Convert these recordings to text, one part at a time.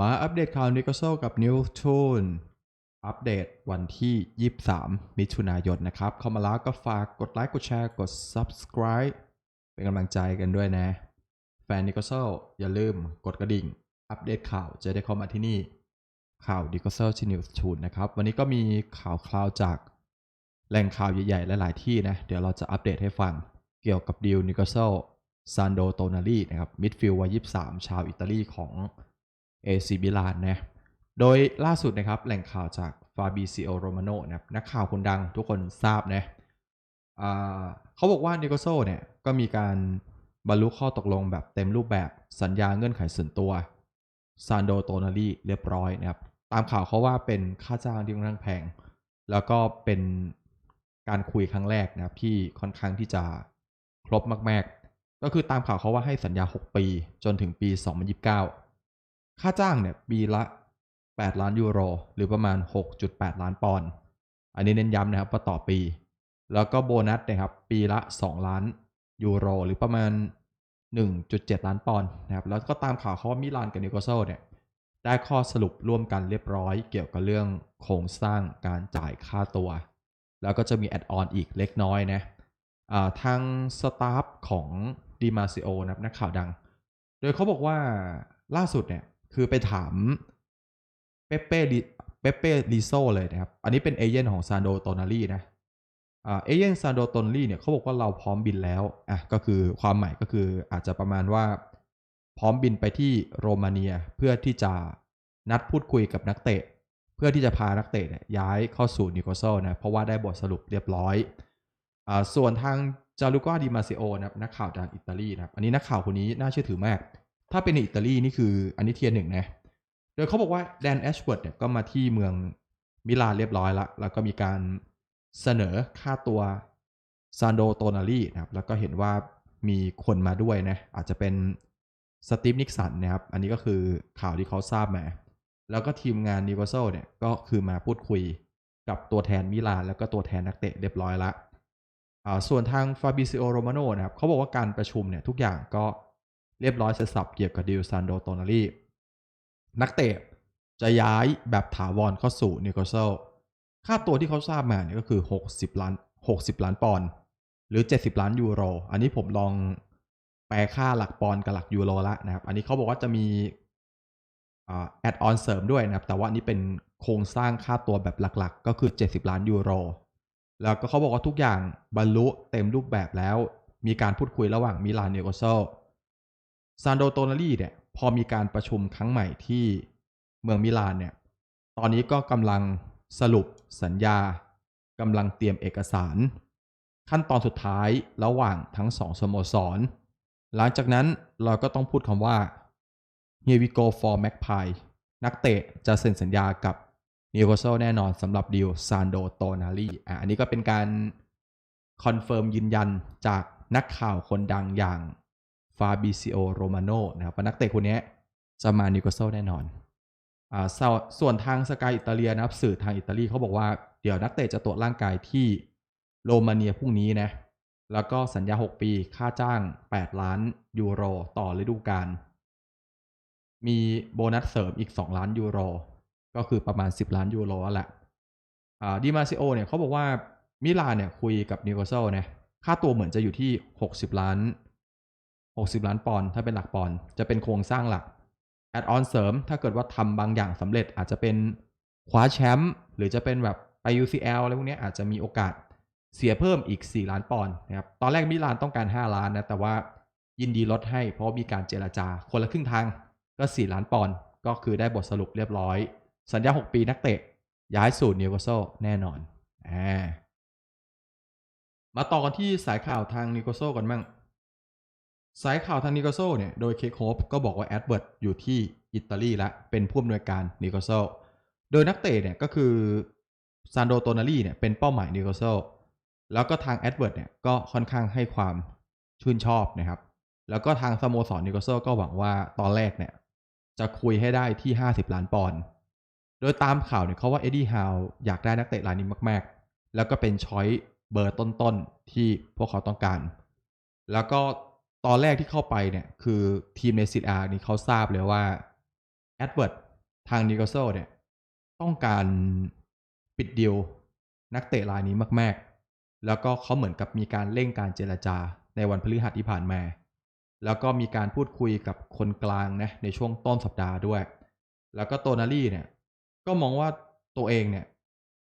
มาอัปเดตข่าวนิโคโซกับนิวทูนอัปเดตวันที่ 23 มิถุนายนนะครับ เข้ามาแล้วก็ฝากกดไลค์กดแชร์กด Subscribe เป็นกำลังใจกันด้วยนะ แฟนนิโคโซอย่าลืมกดกระดิ่ง อัปเดตข่าวจะได้เข้ามาที่นี่ ข่าวนิโคโซที่นิวทูนนะครับ วันนี้ก็มีข่าวคราวจากแหล่งข่าวใหญ่ๆหลายๆที่นะ เดี๋ยวเราจะอัปเดตให้ฟังเกี่ยวกับดีลนิโคโซซานโดโตนารีนะครับมิดฟิลด์วัย23 ชาวอิตาลีของ AC มิลานนะโดยล่าสุดนะครับแหล่งข่าวจากฟาบิซิโอโรมาโนนะครับนักข่าวคนดังทุกคนทราบนะอ่าเขาบอกว่านิโกโซเนี่ยก็มีการบรรลุข้อตกลงแบบเต็มรูปแบบสัญญาเงื่อนไขส่วนตัวซานโดโตนารีเรียบร้อยนะครับ ตามข่าวเขาว่าเป็นค่าจ้างที่ค่อนข้างแพง แล้วก็เป็นการคุยครั้งแรกนะครับที่ค่อนข้างที่จะครบมาก ๆ ก็คือตามข่าวเขาว่าให้สัญญา 6 ปีจนถึงปี 2029 ค่าจ้างเนี่ยปีละ 8 ล้านยูโร หรือประมาณ 6.8 ล้านปอนด์อันนี้เน้นย้ำนะครับว่าต่อปี แล้วก็โบนัสนะครับปีละ 2 ล้านยูโร หรือประมาณ 1.7 ล้านปอนด์นะครับแล้วก็ตามข่าวเขาว่ามิลานกับนิโคโซเนี่ยได้ข้อสรุปร่วมกันเรียบร้อย เกี่ยวกับเรื่องโครงสร้างการจ่ายค่าตัว แล้วก็จะมีแอดออนอีกเล็กน้อยนะทางสตาฟของดิมาซิโอนะครับนักข่าวดัง โดยเขาบอกว่าล่าสุดเนี่ย คือไปถามเปเป้ลิเปเป้ลิโซเลยนะครับ อันนี้เป็นเอเย่นของซานโดโตนารีนะเอเย่นซานโดโตนารีเนี่ยเขาบอกว่าเราพร้อมบินแล้วอะก็คือความหมายก็คืออาจจะประมาณว่าพร้อมบินไปที่โรมาเนียเพื่อที่จะนัดพูดคุยกับนักเตะ เพื่อที่จะพานักเตะเนี่ยย้ายเข้าสู่นิโคโซนะเพราะว่าได้บทสรุปเรียบร้อยอส่วนทางจารุก้าดิมาซิโอนะครับนักข่าวจากอิตาลีนะครับอันนี้นักข่าวคนนี้น่าเชื่อถือมาก ถ้าเป็นอิตาลีนี่คืออันนี้เทียร์หนึ่งนะ โดยเขาบอกว่าแดนแอชเวิร์ดเนี่ยก็มาที่เมืองมิลานเรียบร้อยแล้วแล้วก็มีการเสนอค่าตัวซานโดโตนารีนะครับ แล้วก็เห็นว่ามีคนมาด้วยนะ อาจจะเป็นสตีฟนิกสันนะครับ อันนี้ก็คือข่าวที่เขาทราบมา แล้วก็ทีมงานนิวคาสเซิลเนี่ยก็คือมาพูดคุยกับตัวแทนมิลาน แล้วก็ตัวแทนนักเตะเรียบร้อยละอ่าส่วนทางฟาบิซิโอโรมาโนนะครับเขาบอกว่าการประชุมเนี่ยทุกอย่างก็ เรียบร้อยเสร็จสับเกี่ยวกับดิลซานโดโตนารีนักเตะจะย้ายแบบถาวรเข้าสู่นิโคลเซลค่าตัวที่เขาทราบมาเนี่ยก็คือ 60 ล้าน 60 ล้านปอนด์หรือ 70 ล้านยูโร อันนี้ผมลองแปลค่าหลักปอนด์กับหลักยูโรละนะครับ อันนี้เขาบอกว่าจะมีแอดออนเสริมด้วยนะครับ แต่ว่านี่เป็นโครงสร้างค่าตัวแบบหลักๆ ก็คือ 70 ล้านยูโร แล้วก็เขาบอกว่าทุกอย่างบรรลุเต็มรูปแบบแล้ว มีการพูดคุยระหว่างมิลานนิโคลเซล ซานโดโตนารีเนี่ยพอมีการประชุมครั้งใหม่ที่เมืองมิลานเนี่ยตอนนี้ก็กำลังสรุปสัญญากำลังเตรียมเอกสาร ขั้นตอนสุดท้ายระหว่างทั้งสองสโมสร หลังจากนั้นเราก็ต้องพูดคำว่า Here we go for Magpie นักเตะจะเซ็นสัญญากับนิโคลเซลแน่นอนสำหรับดีลซานโดโตนารีอะอันนี้ก็เป็นการคอนเฟิร์มยืนยันจากนักข่าวคนดังอย่าง ฟาบิซิโอโรมาโนนะครับนักเตะคนนี้จะมานิโคลเซลแน่นอนอ่าส่วนส่วนทางสกายอิตาเลียนะครับสื่อทางอิตาลีเขาบอกว่าเดี๋ยวนักเตะจะตรวจร่างกายที่โรมาเนียพรุ่งนี้นะแล้วก็สัญญา 6 ปีค่าจ้าง 8 ล้านยูโรต่อฤดูกาลมีโบนัสเสริมอีก 2 ล้านยูโร ก็คือประมาณ 10 ล้านยูโรแหละดิมาซิโอเนี่ยเขาบอกว่ามิลานเนี่ยคุยกับนิโคลเซลนะค่าตัวเหมือนจะอยู่ที่ 60 ล้าน 60 ล้านปอนด์ถ้าเป็นหลักปอนด์จะเป็นโครงสร้างหลักแอดออนเสริม ถ้าเกิดว่าทำบางอย่างสำเร็จอาจจะเป็นคว้าแชมป์หรือจะเป็นแบบไป UCL อะไรพวกนี้อาจจะมีโอกาสเสียเพิ่มอีก 4 ล้านปอนด์นะครับตอนแรกมิลานต้องการ 5 ล้านนะแต่ว่ายินดีลดให้เพราะมีการเจราจาคนละครึ่งทางก็ 4 ล้านปอนด์ก็คือได้บทสรุปเรียบร้อย สัญญา 6 ปีนักเตะ ย้ายสู่นิวคาสเซิลแน่นอนอ่ามาต่อกันที่สายข่าวทางนิวคาสเซิลกันบ้าง สายข่าวทางนิโคลโซเนี่ยโดยเคโคฟก็บอกว่าแอดเวิร์ดอยู่ที่อิตาลีและเป็นผู้อำนวยการนิโคลโซโดยนักเตะเนี่ยก็คือซานโดโตนารีเนี่ยเป็นเป้าหมายนิโคลโซแล้วก็ทางแอดเวิร์ดเนี่ยก็ค่อนข้างให้ความชื่นชอบนะครับ แล้วก็ทางสโมสรนิโคลโซก็หวังว่าตอนแรกเนี่ยจะคุยให้ได้ที่ 50 ล้านปอนด์โดยตามข่าวเนี่ยเขาว่าเอ็ดดี้ฮาวอยากได้นักเตะรายนี้มาก ๆ แล้วก็เป็นช้อยเบอร์ต้นๆที่พวกเขาต้องการ แล้วก็ ตอนแรกที่เข้าไปเนี่ย คือทีมในซีอาร์นี่เขาทราบเลยว่าแอดเวิร์ดทางนิโคลโซเนี่ย ต้องการปิดดีลนักเตะรายนี้มาก ๆ แล้วก็เขาเหมือนกับมีการเร่งการเจรจาในวันพฤหัสที่ผ่านมา แล้วก็มีการพูดคุยกับคนกลางนะในช่วงต้นสัปดาห์ด้วย แล้วก็โตนารี่เนี่ย ก็มองว่าตัวเองเนี่ย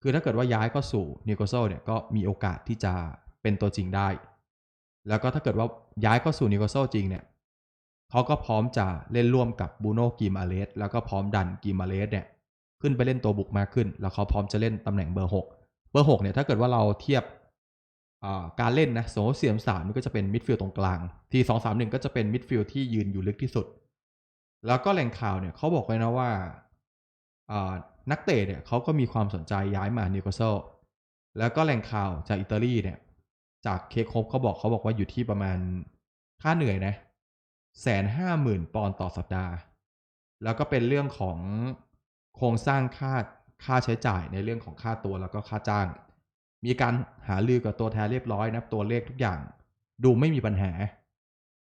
คือถ้าเกิดว่าย้ายเข้าสู่นิโคลโซเนี่ยก็มีโอกาสที่จะเป็นตัวจริงได้ แล้วก็ถ้าเกิดว่าย้ายเข้าสู่นิโคลโซจริงเนี่ยเขาก็พร้อมจะเล่นร่วมกับบูโน่กิมาเลสแล้วก็พร้อมดันกิมาเลสเนี่ยขึ้นไปเล่นตัวบุกมากขึ้น แล้วเขาพร้อมจะเล่นตำแหน่งเบอร์6เบอร์6เนี่ยถ้าเกิดว่าเราเทียบการเล่นนะสมมติเสียมสามนี่ก็จะเป็นมิดฟิลด์ตรงกลาง ทีสองสามหนึ่งก็จะเป็นมิดฟิลด์ที่ยืนอยู่ลึกที่สุด แล้วก็แหล่งข่าวเนี่ยเขาบอกไว้นะว่านักเตะเนี่ยเขาก็มีความสนใจย้ายมานิโคลโซแล้วก็แหล่งข่าวจากอิตาลีเนี่ย จากเคคบเขาบอกเขาบอกว่าอยู่ที่ประมาณค่าเหนื่อยนะแสนห้าหมื่นปอนด์ต่อสัปดาห์ แล้วก็เป็นเรื่องของโครงสร้างค่าค่าใช้จ่ายในเรื่องของค่าตัวแล้วก็ค่าจ้าง มีการหาลือกับตัวแทนเรียบร้อยนะตัวเลขทุกอย่าง ดูไม่มีปัญหา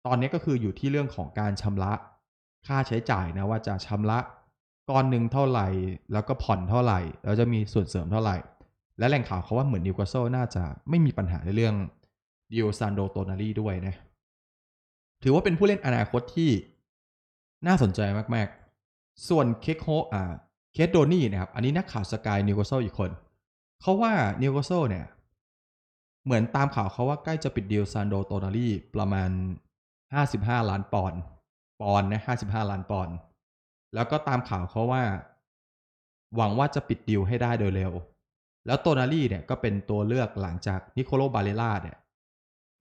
ตอนนี้ก็คืออยู่ที่เรื่องของการชำระ ค่าใช้จ่ายนะว่าจะชำระก้อนหนึ่งเท่าไหร่ แล้วก็ผ่อนเท่าไหร่ แล้วจะมีส่วนเสริมเท่าไหร่ และแหล่งข่าวเขาว่าเหมือนนิวคาสเซิลน่าจะไม่มีปัญหาในเรื่องดิโอซานโดโตนารีด้วยนะ ถือว่าเป็นผู้เล่นอนาคตที่น่าสนใจมากๆ ส่วนเคคโฮอ่าเคสโดนี่นะครับ อันนี้นักข่าวสกายนิวคาสเซิลอีกคน เขาว่านิวคาสเซิลเนี่ย เหมือนตามข่าวเขาว่าใกล้จะปิดดีลซานโดโตนารีประมาณ 55 ล้านปอนด์ปอนด์นะ55 ล้านปอนด์แล้วก็ตามข่าวเขาว่า หวังว่าจะปิดดีลให้ได้โดยเร็ว แล้วโตนารี่เนี่ยก็เป็นตัวเลือกหลังจากนิโคโลบาเลล่าเนี่ย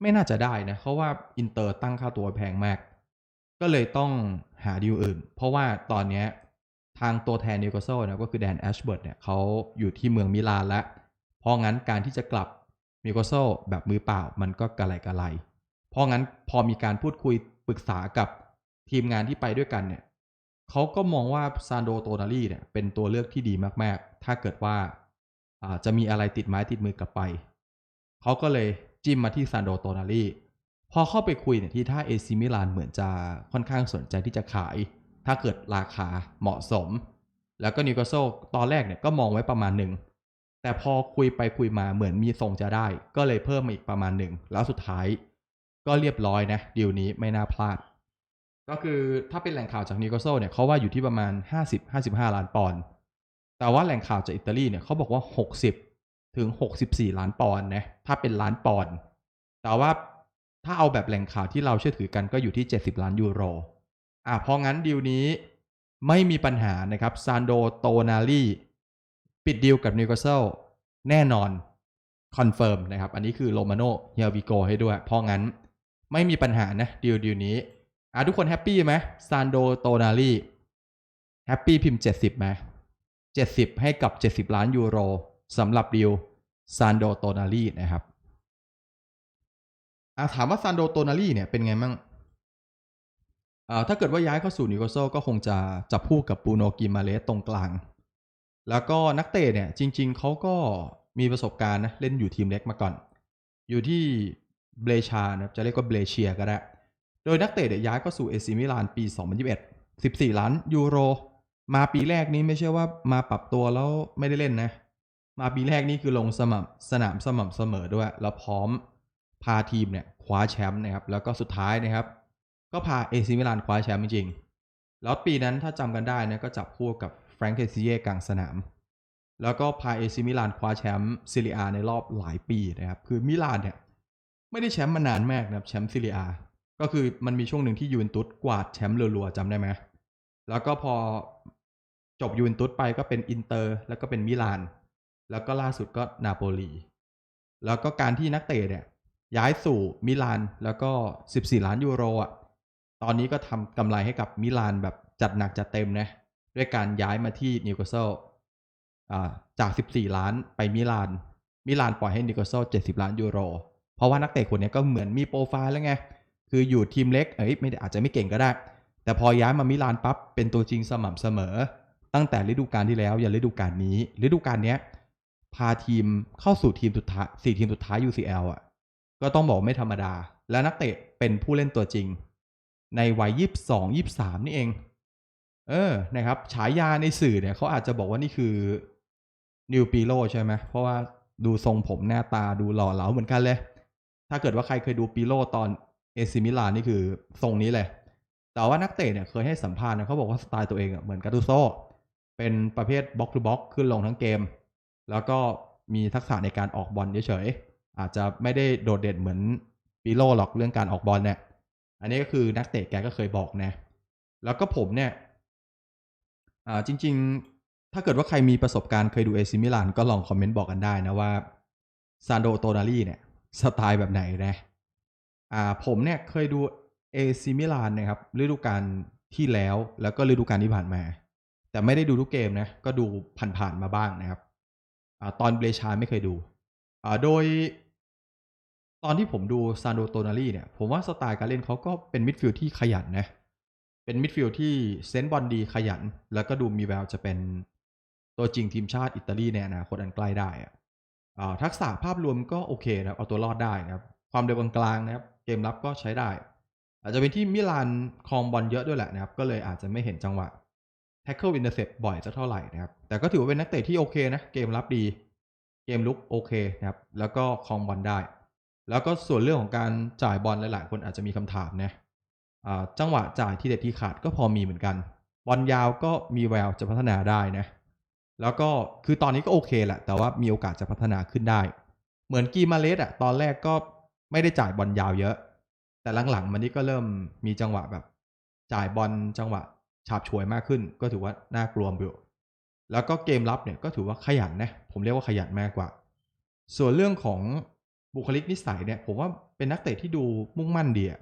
ไม่น่าจะได้นะเพราะว่าอินเตอร์ตั้งค่าตัวแพงมาก ก็เลยต้องหาดีลอื่น เพราะว่าตอนเนี้ยทางตัวแทนนิวคาสเซิลนะก็คือแดนแอชเบิร์ตเนี่ยเขาอยู่ที่เมืองมิลานแล้ว เพราะงั้นการที่จะกลับนิวคาสเซิลแบบมือเปล่ามันก็กระไรกระไร เพราะงั้นพอมีการพูดคุยปรึกษากับทีมงานที่ไปด้วยกันเนี่ยเขาก็มองว่าซานโดโตนารีเนี่ยเป็นตัวเลือกที่ดีมากๆ ถ้าเกิดว่า จะมีอะไรติดไม้ติดมือกลับไป เขาก็เลยจิ้มมาที่ซานโดโตนารีพอเข้าไปคุยเนี่ยที่ท่าเอซิมิลานเหมือนจะค่อนข้างสนใจที่จะขาย ถ้าเกิดราคาเหมาะสม แล้วก็นิวคาสเซิลตอนแรกเนี่ยก็มองไว้ประมาณหนึ่งแต่พอคุยไปคุยมาเหมือนมีทรงจะได้ ก็เลยเพิ่มมาอีกประมาณหนึ่งแล้วสุดท้าย ก็เรียบร้อยนะดีลนี้ไม่น่าพลาด ก็คือถ้าเป็นแหล่งข่าวจากนิวคาสเซิลเนี่ยเขาว่าอยู่ที่ประมาณ 50-55 ล้านปอนด์ แต่ว่าแหล่งข่าวจากอิตาลีเนี่ยเขาบอกว่า 60 ถึง 64 ล้านปอนด์นะถ้าเป็นล้านปอนด์แต่ว่าถ้าเอาแบบแหล่งข่าวที่เราเชื่อถือกันก็อยู่ที่ 70 ล้านยูโรอะเพราะงั้นดีลนี้ไม่มีปัญหานะครับซานโดโตนารีปิดดีลกับนิวคาสเซิลแน่นอนคอนเฟิร์มนะครับ อันนี้คือโรมาโนเฮียวิโกให้ด้วย เพราะงั้นไม่มีปัญหานะดีลดีลนี้อะทุกคนแฮปปี้ไหมซานโดโตนารีแฮปปี้พิมพ์ 70ไหม 70 ให้กับ 70 ล้านยูโรสำหรับดีลซานโดโตนารีนะครับอะถามว่าซานโดโตนารีเนี่ยเป็นไงมั่งถ้าเกิดว่าย้ายเข้าสู่นิโคลโซก็คงจะจับคู่กับปูโนกิมาเลสตรงกลาง แล้วก็นักเตะเนี่ยจริง ๆ เขาก็มีประสบการณ์นะเล่นอยู่ทีมเล็กมาก่อน อยู่ที่เบลชานะครับจะเรียกว่าเบลเชียก็ได้ โดยนักเตะเนี่ยย้ายเข้าสู่เอซิมิลานปี 2021 14 ล้านยูโร มาปีแรกนี้ไม่ใช่ว่ามาปรับตัวแล้วไม่ได้เล่นนะ มาปีแรกนี่คือลงสม่ำสนามสม่ำเสมอด้วย แล้วพร้อมพาทีมเนี่ยคว้าแชมป์นะครับ แล้วก็สุดท้ายนะครับ ก็พาเอซิมิลานคว้าแชมป์จริงๆแล้วปีนั้นถ้าจำกันได้นะก็จับคู่กับแฟรงค์เคซิเย่กลางสนาม แล้วก็พาเอซิมิลานคว้าแชมป์ซิเลียในรอบหลายปีนะครับ คือมิลานเนี่ยไม่ได้แชมป์มานานมากนะครับแชมป์ซิเลียก็คือมันมีช่วงหนึ่งที่ยูเวนตุสกวาดแชมป์รัวๆจำได้ไหมแล้วก็พอ จบยูเวนตุสไปก็เป็นอินเตอร์ แล้วก็เป็นมิลาน แล้วก็ล่าสุดก็นาโปลี แล้วก็การที่นักเตะเนี่ย ย้ายสู่มิลานแล้วก็ 14 ล้านยูโรอะตอนนี้ก็ทำกำไรให้กับมิลานแบบจัดหนักจัดเต็มนะด้วยการย้ายมาที่นิวคาสเซิลจาก 14 ล้านไปมิลาน มิลานปล่อยให้นิวคาสเซิล70 ล้านยูโร เพราะว่านักเตะคนนี้ก็เหมือนมีโปรไฟล์แล้วไง คืออยู่ทีมเล็ก เอ้ยไม่ได้อาจจะไม่เก่งก็ได้ แต่พอย้ายมามิลานปั๊บเป็นตัวจริงสม่ำเสมอ ตั้งแต่ฤดูกาลที่แล้วยันฤดูกาลนี้ฤดูกาลเนี้ย พาทีมเข้าสู่ทีมสุดท้ายสี่ทีมสุดท้าย UCL อะ ก็ต้องบอกไม่ธรรมดา และนักเตะเป็นผู้เล่นตัวจริง ในวัยยี่สิบสองยี่สามนี่เอง เออนะครับฉายาในสื่อเนี่ยเขาอาจจะบอกว่านี่คือนิวปีโลใช่ไหมเพราะว่าดูทรงผมหน้าตาดูหล่อเหลาเหมือนกันเลย ถ้าเกิดว่าใครเคยดูปีโลตอนเอซิมิลานนี่คือทรงนี้เลย แต่ว่านักเตะเนี่ยเคยให้สัมภาษณ์นะเขาบอกว่าสไตล์ตัวเองอะเหมือนกาตูโซ เป็นประเภทบล็อกทูบล็อกขึ้นลงทั้งเกม แล้วก็มีทักษะในการออกบอลเฉยๆอาจจะไม่ได้โดดเด่นเหมือนปีโลหรอกเรื่องการออกบอลเนี่ยอันนี้ก็คือนักเตะแกก็เคยบอกนะ แล้วก็ผมเนี่ยอ่าจริง ๆ ถ้าเกิดว่าใครมีประสบการณ์เคยดูเอซิมิลานก็ลองคอมเมนต์บอกกันได้นะว่าซานโดโตนารีเนี่ยสไตล์แบบไหนนะอ่าผมเนี่ยเคยดูเอซิมิลานนะครับฤดูกาลที่แล้วแล้วก็ฤดูกาลที่ผ่านมา แต่ไม่ได้ดูทุกเกมนะ ก็ดูผ่านๆมาบ้างนะครับอตอนเบรชาไม่เคยดูโดย ตอนที่ผมดูซานโดโตนารีเนี่ย ผมว่าสไตล์การเล่นเขาก็เป็นมิดฟิลด์ที่ขยันนะ เป็นมิดฟิลด์ที่เซนส์บอลดีขยัน แล้วก็ดูมีแววจะเป็นตัวจริงทีมชาติอิตาลีในอนาคตอันใกล้ได้อะทักษะภาพรวมก็โอเคนะเอาตัวรอดได้นะครับ ความเร็วกลางๆนะครับ เกมรับก็ใช้ได้ อาจจะเป็นที่มิลานครองบอลเยอะด้วยแหละนะครับ ก็เลยอาจจะไม่เห็นจังหวะ แท็กเกิลอินเตอร์เซปบ่อยสักเท่าไหร่นะครับ แต่ก็ถือว่าเป็นนักเตะที่โอเคนะ เกมรับดี เกมลุกโอเคนะครับ แล้วก็ครองบอลได้ แล้วก็ส่วนเรื่องของการจ่ายบอลหลาย ๆ คนอาจจะมีคำถามนะจังหวะจ่ายที่เด็ดที่ขาดก็พอมีเหมือนกัน บอลยาวก็มีแววจะพัฒนาได้นะ แล้วก็คือตอนนี้ก็โอเคแหละ แต่ว่ามีโอกาสจะพัฒนาขึ้นได้ เหมือนกีมาเลสอะตอนแรกก็ไม่ได้จ่ายบอลยาวเยอะ แต่หลังๆมันนี่ก็เริ่มมีจังหวะแบบ จ่ายบอลจังหวะ ฉาบฉวยมากขึ้น ก็ถือว่าน่ากลัวอยู่แล้วก็เกมรับเนี่ยก็ถือว่าขยันนะผมเรียกว่าขยันมากกว่า ส่วนเรื่องของบุคลิกนิสัยเนี่ย ผมว่าเป็นนักเตะที่ดูมุ่งมั่นดีอะ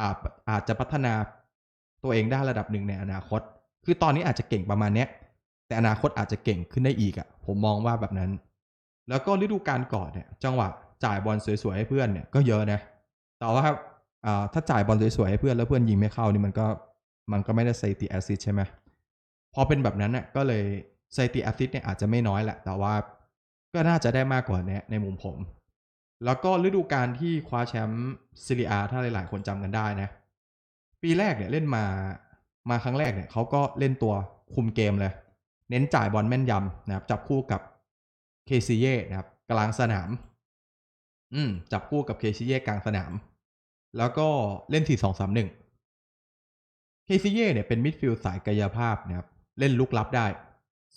อาจอาจจะพัฒนาตัวเองได้ระดับหนึ่งในอนาคต คือตอนนี้อาจจะเก่งประมาณเนี้ยแต่อนาคตอาจจะเก่งขึ้นได้อีกอะผมมองว่าแบบนั้น แล้วก็ฤดูกาลก่อนเนี่ย จังหวะจ่ายบอลสวยๆให้เพื่อนเนี่ยก็เยอะนะแต่ว่าถ้าจ่ายบอลสวยๆให้เพื่อนแล้วเพื่อนยิงไม่เข้านี่มันก็ มันก็ไม่ได้สถิติแอซิสต์ใช่ไหมพอเป็นแบบนั้นเนี่ยก็เลยสถิติแอซิสต์เนี่ยอาจจะไม่น้อยแหละ แต่ว่าก็น่าจะได้มากกว่านี้ในมุมผม แล้วก็ฤดูกาลที่คว้าแชมป์ซีเรียถ้าหลาย ๆ คนจำกันได้นะ ปีแรกเนี่ยเล่นมามาครั้งแรกเนี่ยเขาก็เล่นตัวคุมเกมเลย เน้นจ่ายบอลแม่นยำนะครับ จับคู่กับเคซีเย่นะครับ กลางสนาม อืมจับคู่กับเคซีเย่กลางสนาม แล้วก็เล่น4 2 3 1 เคซีเย่เนี่ยเป็นมิดฟิลด์สายกายภาพนะครับเล่นลุกลับได้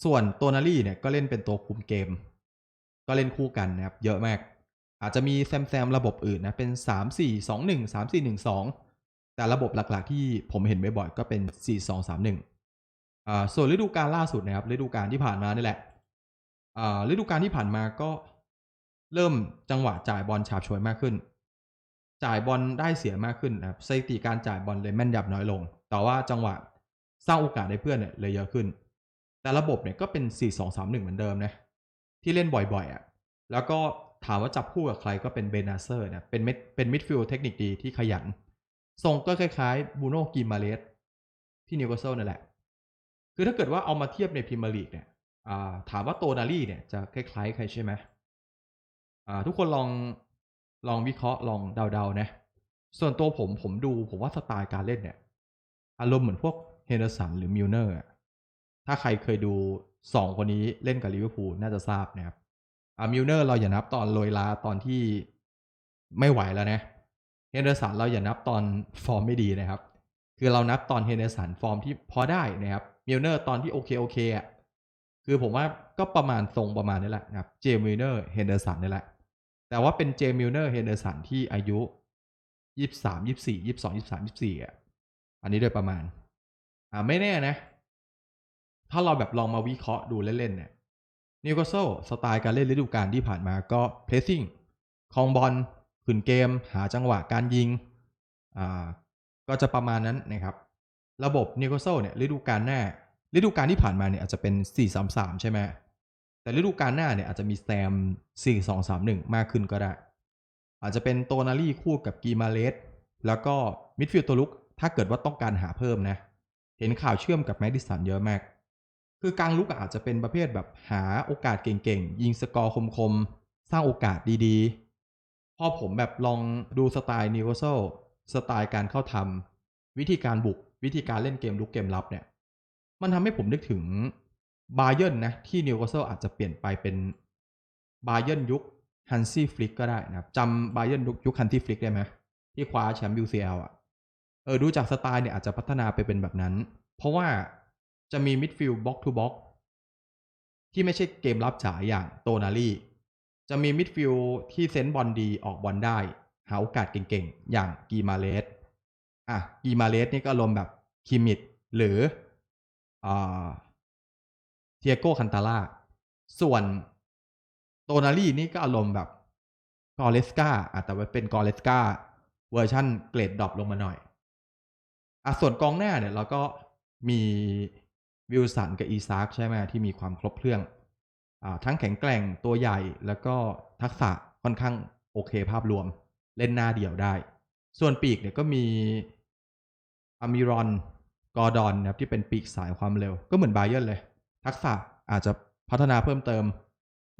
ส่วนตัวนารี่เนี่ยก็เล่นเป็นตัวคุมเกม ก็เล่นคู่กันนะครับเยอะมาก อาจจะมีแซมแซมระบบอื่นนะเป็น 3 4 2 1 3 4 1 2 แต่ระบบหลักๆ ที่ผมเห็นบ่อยๆก็เป็น 4 2 3 1อ่าส่วนฤดูกาลล่าสุดนะครับฤดูกาลที่ผ่านมานี่แหละอ่าฤดูกาลที่ผ่านมาก็เริ่มจังหวะจ่ายบอลฉาบฉวยมากขึ้น จ่ายบอลได้เสียมากขึ้นนะครับสถิติการจ่ายบอลเลยแม่นยำน้อยลง แต่ว่าจังหวะสร้างโอกาสให้เพื่อนเนี่ยเลยเยอะขึ้น แต่ระบบเนี่ยก็เป็น 4 2 3 1 เหมือนเดิมนะที่เล่นบ่อยๆอะแล้วก็ถามว่าจับคู่กับใครก็เป็นเบนาเซอร์นะเป็นมิดเป็นมิดฟิลด์เทคนิคดีที่ขยันทรงก็คล้ายๆบูโน่กิมาเลสที่นิวคาสเซิลนั่นแหละ คือถ้าเกิดว่าเอามาเทียบในพรีเมียร์ลีกเนี่ยอ่าถามว่าโตนารี่เนี่ยจะคล้ายๆ ใครใช่ไหมอ่าทุกคนลองลองวิเคราะห์ลองเดาๆนะ ส่วนตัวผมผมดูผมว่าสไตล์การเล่นเนี่ย อารมณ์เหมือนพวกเฮนเดอร์สันหรือมิลเนอร์ถ้าใครเคยดูสองคนนี้เล่นกับลิเวอร์พูลน่าจะทราบนะครับอ่ามิลเนอร์เราอย่านับตอนโรยลาตอนที่ไม่ไหวแล้วนะเฮนเดอร์สันเราอย่านับตอนฟอร์มไม่ดีนะครับ คือเรานับตอนเฮนเดอร์สันฟอร์มที่พอได้นะครับมิลเนอร์ตอนที่โอเคโอเคอะคือผมว่าก็ประมาณทรงประมาณนี้แหละนะครับเจมิลเนอร์เฮนเดอร์สันนี่แหละ แต่ว่าเป็นเจมิลเนอร์เฮนเดอร์สันที่อายุยี่สามยี่สี่ยี่สองยี่สามยี่สี่อะ อันนี้โดยประมาณ อ่าไม่แน่นะ ถ้าเราแบบลองมาวิเคราะห์ดูเล่นๆเนี่ยนิวคาสเซิลสไตล์การเล่นฤดูกาลที่ผ่านมาก็เพรสซิ่งคองบอลขืนเกม หาจังหวะการยิงอ่าก็จะประมาณนั้นนะครับ ระบบนิวคาสเซิลเนี่ยฤดูกาลหน้าฤดูกาลที่ผ่านมาเนี่ยอาจจะเป็น 4-3-3 ใช่ไหมแต่ฤดูกาลหน้าเนี่ยอาจจะมีแซม 4-2-3-1 มากขึ้นก็ได้ อาจจะเป็นโตนารี่คู่กับกีมาเลสแล้วก็มิดฟิลด์ตัวลุก ถ้าเกิดว่าต้องการหาเพิ่มนะ เห็นข่าวเชื่อมกับแมดิสันเยอะมาก คือกลางลุกอาจจะเป็นประเภทแบบหาโอกาสเก่งๆ ยิงสกอร์คมๆ สร้างโอกาสดีๆ พอผมแบบลองดูสไตล์นิวคาสเซลสไตล์การเข้าทำวิธีการบุกวิธีการเล่นเกมลุกเกมรับเนี่ย มันทำให้ผมนึกถึงบาเยิร์นนะ ที่นิวคาสเซิลอาจจะเปลี่ยนไปเป็นบาเยิร์นยุคฮันซี่ฟลิกก็ได้นะครับจำบาเยิร์นยุคฮันซี่ฟลิกได้ไหมที่คว้าแชมป์ UCL อะ เออดูจากสไตล์เนี่ยอาจจะพัฒนาไปเป็นแบบนั้น เพราะว่าจะมีมิดฟิลด์บ็อกทูบ็อกที่ไม่ใช่เกมรับจ๋าอย่างโตนาลีจะมีมิดฟิลด์ที่เซนส์บอลดีออกบอลได้ หาโอกาสเก่งๆ อย่างกีมาเลสอะกีมาเลสนี่ก็อารมณ์แบบคิมิดหรืออ่าเทียโกคันตาล่าส่วนโตนาลีนี่ก็อารมณ์แบบกอเลสกาอะแต่ว่าเป็นกอเลสกาเวอร์ชั่นเกรดดรอปลงมาหน่อย อะส่วนกองหน้าเนี่ยเราก็มีวิลสันกับอีซาร์ใช่ไหมที่มีความครบเครื่องอ่าทั้งแข็งแกร่งตัวใหญ่แล้วก็ทักษะค่อนข้างโอเคภาพรวมเล่นหน้าเดี่ยวได้ ส่วนปีกเนี่ยก็มีอามิรอนกอร์ดอนนะครับที่เป็นปีกสายความเร็ว ก็เหมือนไบเยร์เลย ทักษะอาจจะพัฒนาเพิ่มเติม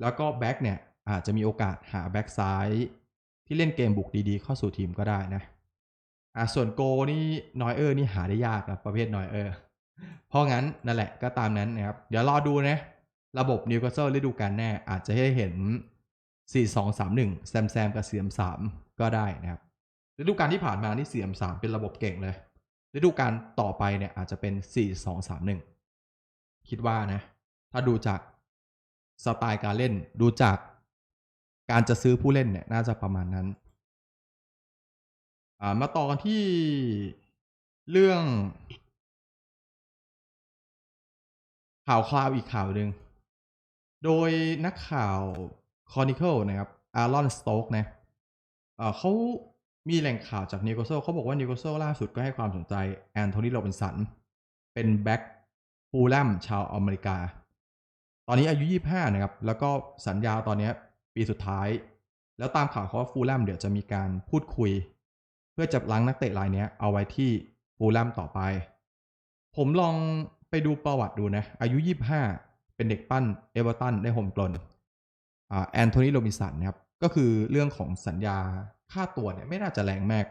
แล้วก็แบ็กเนี่ยอาจจะมีโอกาสหาแบ็กซ้ายที่เล่นเกมบุกดีๆ เข้าสู่ทีมก็ได้นะ อ่าส่วนโกนี่นอยเออร์นี่หาได้ยากนะประเภทนอยเออร์เพราะงั้นนั่นแหละก็ตามนั้นนะครับ เดี๋ยวรอดูนะ ระบบนิวคาสเซิลฤดูกาลแน่อาจจะให้เห็น 4-2-3-1 แซมแซมกับ4-3ก็ได้นะครับฤดูกาลที่ผ่านมานี่4-3เป็นระบบเก่งเลยฤดูกาลต่อไปเนี่ยอาจจะเป็น 4-2-3-1 คิดว่านะ ถ้าดูจากสไตล์การเล่นดูจากการจะซื้อผู้เล่นเนี่ยน่าจะประมาณนั้น อ่า มาต่อกันที่เรื่อง ข่าวคราวอีกข่าวหนึ่ง โดยนักข่าว Chronicle นะครับ อารอนสโต๊กนะเอ่อเขามีแหล่งข่าวจากนิวคาสเซิลเขาบอกว่านิวคาสเซิลล่าสุดก็ให้ความสนใจแอนโทนีโรบินสัน เป็นแบ็กฟูลแลมชาวอเมริกา ตอนนี้อายุ 25 นะครับ แล้วก็สัญญาตอนนี้ปีสุดท้าย แล้วตามข่าวเขาว่าฟูลแลมเดี๋ยวจะมีการพูดคุย เพื่อจะล้างนักเตะรายนี้เอาไว้ที่ฟูลแลมต่อไป ผมลองไปดูประวัติดูนะ อายุ 25 เป็นเด็กปั้นเอเวอร์ตันได้โฮมกลนแอนโทนีโรบินสันนะครับ ก็คือเรื่องของสัญญาค่าตัวเนี่ยไม่น่าจะแรงมาก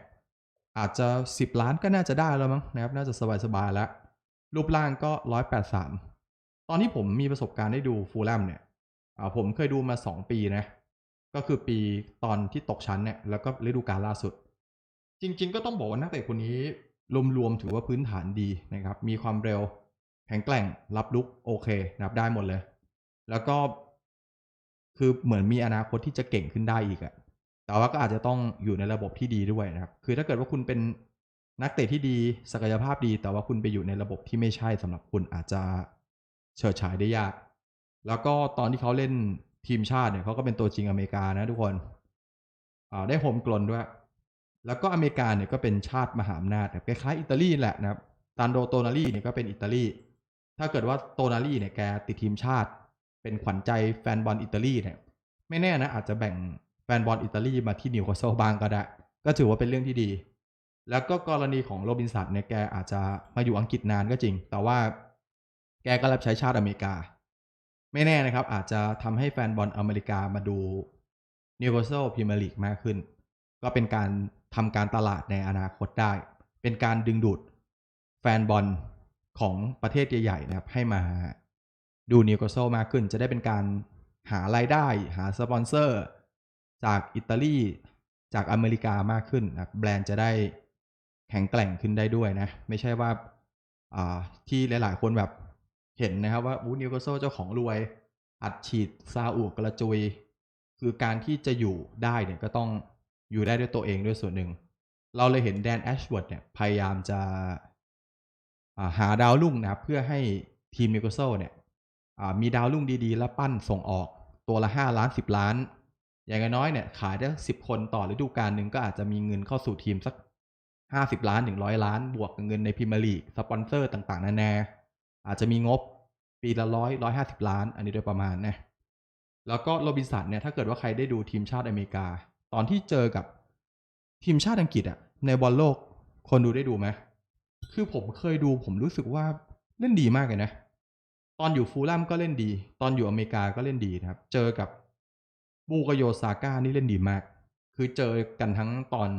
อาจจะ 10 ล้านก็น่าจะได้แล้วมั้งนะครับ น่าจะสบายๆแล้ว รูปร่างก็ 183 ตอนที่ผมมีประสบการณ์ได้ดูฟูลแลมเนี่ยผมเคยดูมา 2 ปีนะ ก็คือปีตอนที่ตกชั้นเนี่ย แล้วก็ฤดูกาลล่าสุด จริง ๆ ก็ต้องบอกว่านักเตะคนนี้รวมๆถือว่าพื้นฐานดีนะครับ มีความเร็วแข็งแกร่ง รับลุกโอเคนะครับได้หมดเลย แล้วก็คือเหมือนมีอนาคตที่จะเก่งขึ้นได้อีกอะแต่ว่าก็อาจจะต้องอยู่ในระบบที่ดีด้วยนะครับ คือถ้าเกิดว่าคุณเป็นนักเตะที่ดีศักยภาพดี แต่ว่าคุณไปอยู่ในระบบที่ไม่ใช่สำหรับคุณอาจจะเฉิดฉายได้ยาก แล้วก็ตอนที่เขาเล่นทีมชาติเนี่ยเขาก็เป็นตัวจริงอเมริกานะทุกคนได้โฮมกลนด้วย แล้วก็อเมริกาเนี่ยก็เป็นชาติมหาอำนาจคล้ายๆอิตาลีแหละนะครับตานโดโตนาลีเนี่ยก็เป็นอิตาลี ถ้าเกิดว่าโตนาลีเนี่ยแกติดทีมชาติ เป็นขวัญใจแฟนบอลอิตาลีเนี่ยไม่แน่นะอาจจะแบ่งแฟนบอลอิตาลีมาที่นิวคาสเซิลบางก็ได้ ก็ถือว่าเป็นเรื่องที่ดี แล้วก็กรณีของโรบินสันเนี่ยแกอาจจะมาอยู่อังกฤษนานก็จริง แต่ว่าแกก็รับใช้ชาติอเมริกา ไม่แน่นะครับอาจจะทำให้แฟนบอลอเมริกามาดูนิวคาสเซิลพรีเมียร์ลีกมากขึ้น ก็เป็นการ ทำการตลาดในอนาคตได้ เป็นการดึงดูดแฟนบอลของประเทศใหญ่ๆนะครับ ให้มาดูนิวคาสเซิลมากขึ้น จะได้เป็นการหารายได้หาสปอนเซอร์ จากอิตาลีจากอเมริกามากขึ้นนะแบรนด์จะได้แข็งแกร่งขึ้นได้ด้วยนะ ไม่ใช่ว่าที่หลายๆคนแบบเห็นนะครับว่าวูนิวคาสเซิลเจ้าของรวย อัดฉีดซาอุกระจุย คือการที่จะอยู่ได้เนี่ยก็ต้อง อยู่ได้ด้วยตัวเองด้วยส่วนหนึ่ง เราเลยเห็นแดนแอชวอร์ดเนี่ย พยายามจะหาดาวรุ่งนะครับ เพื่อให้ทีมนิวคาสเซลเนี่ยมีดาวรุ่งดีๆ แล้วปั้นส่งออกตัวละ5ล้าน10ล้าน อย่างน้อยเนี่ยขายได้สิบคนต่อฤดูกาลหนึ่งก็อาจจะมีเงินเข้าสู่ทีมสัก50ล้าน100ล้าน บวกเงินในพรีเมียร์ลีกสปอนเซอร์ต่างๆ นานาอาจจะมีงบปีละร้อยร้อยห้าสิบล้าน อันนี้โดยประมาณนะแล้วก็โรบินสันเนี่ยถ้าเกิดว่าใครได้ดูทีมชาติอเมริกา ตอนที่เจอกับทีมชาติอังกฤษอะในบอลโลก คนดูได้ดูไหมคือผมเคยดูผมรู้สึกว่าเล่นดีมากเลยนะ ตอนอยู่ฟูลแลมก็เล่นดี ตอนอยู่อเมริกาก็เล่นดีนะครับ เจอกับบูกโยซาก้านี่เล่นดีมาก คือเจอกันทั้งตอน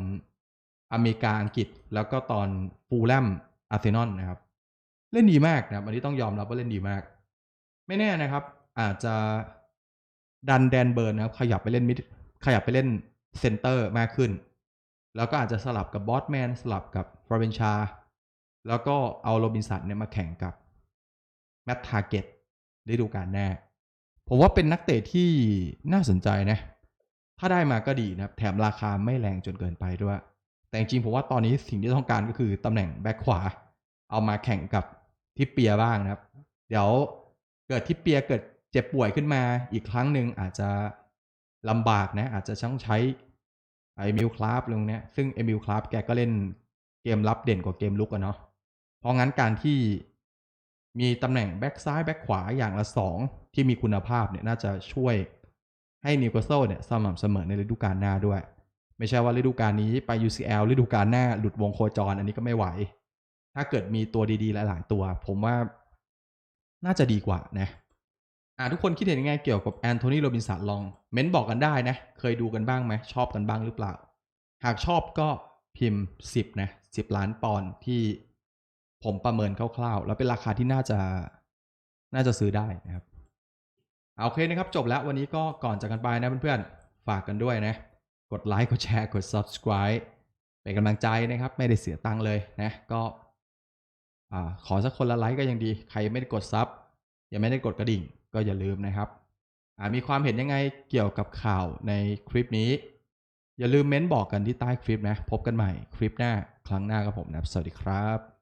อเมริกาอังกฤษ แล้วก็ตอนฟูลแลมอาร์เซนอลนะครับ เล่นดีมากนะครับอันนี้ต้องยอมรับว่าเล่นดีมาก ไม่แน่นะครับ อาจจะดันแดนเบิร์นนะครับ ขยับไปเล่นมิดขยับไปเล่น เซนเตอร์มากขึ้น แล้วก็อาจจะสลับกับบอสแมนสลับกับฟรเรนชา แล้วก็เอาโรบินสันเนี่ยมาแข่งกับแมตทาร์เก็ตฤดูกาลหน้าผมว่าเป็นนักเตะที่น่าสนใจนะ ถ้าได้มาก็ดีนะแถมราคาไม่แรงจนเกินไปด้วย แต่จริงๆผมว่าตอนนี้สิ่งที่ต้องการก็คือตำแหน่งแบ็คขวา เอามาแข่งกับทิปเปียบ้างนะครับ เดี๋ยวเกิดทิปเปียเกิดเจ็บป่วยขึ้นมาอีกครั้งหนึ่งอาจจะ ลำบากนะ อาจจะต้องใช้ไอมิลคลาฟลงเนี้ยซึ่งเอมิลคลาฟแกก็เล่นเกมรับเด่นกว่าเกมลุกอะเนาะเพราะงั้นการที่มีตำแหน่งแบ็กซ้ายแบ็กขวาอย่างละสองที่มีคุณภาพเนี่ยน่าจะช่วยให้นิวคาสเซิลเนี่ยสม่ำเสมอในฤดูกาลหน้าด้วย ไม่ใช่ว่าฤดูกาลนี้ไป UCL ฤดูกาลหน้าหลุดวงโคจรอันนี้ก็ไม่ไหว ถ้าเกิดมีตัวดีๆ หลาย ๆ ตัว ผมว่าน่าจะดีกว่านะ อ่าทุกคนคิดเห็นยังไงเกี่ยวกับแอนโทนีโรบินสันลอง เม้นบอกกันได้นะ เคยดูกันบ้างไหม ชอบกันบ้างหรือเปล่า หากชอบก็พิมพ์ 10 นะ 10 ล้านปอนด์ที่ผมประเมินคร่าวๆ แล้วเป็นราคาที่น่าจะน่าจะซื้อได้นะครับเอาโอเคนะครับ จบแล้ววันนี้ก็ก่อนจากกันไปนะเพื่อนๆ ฝากกันด้วยนะ กดไลค์กดแชร์กด subscribe เป็นกำลังใจนะครับ ไม่ได้เสียตังค์เลยนะ ก็อ่าขอสักคนละไลค์ก็ยังดี ใครไม่ได้กดซับยังไม่ได้กดกระดิ่ง ก็อย่าลืมนะครับมีความเห็นยังไงเกี่ยวกับข่าวในคลิปนี้ อย่าลืมเม้นบอกกันที่ใต้คลิปนะ พบกันใหม่คลิปหน้าครั้งหน้ากับผมนะครับสวัสดีครับ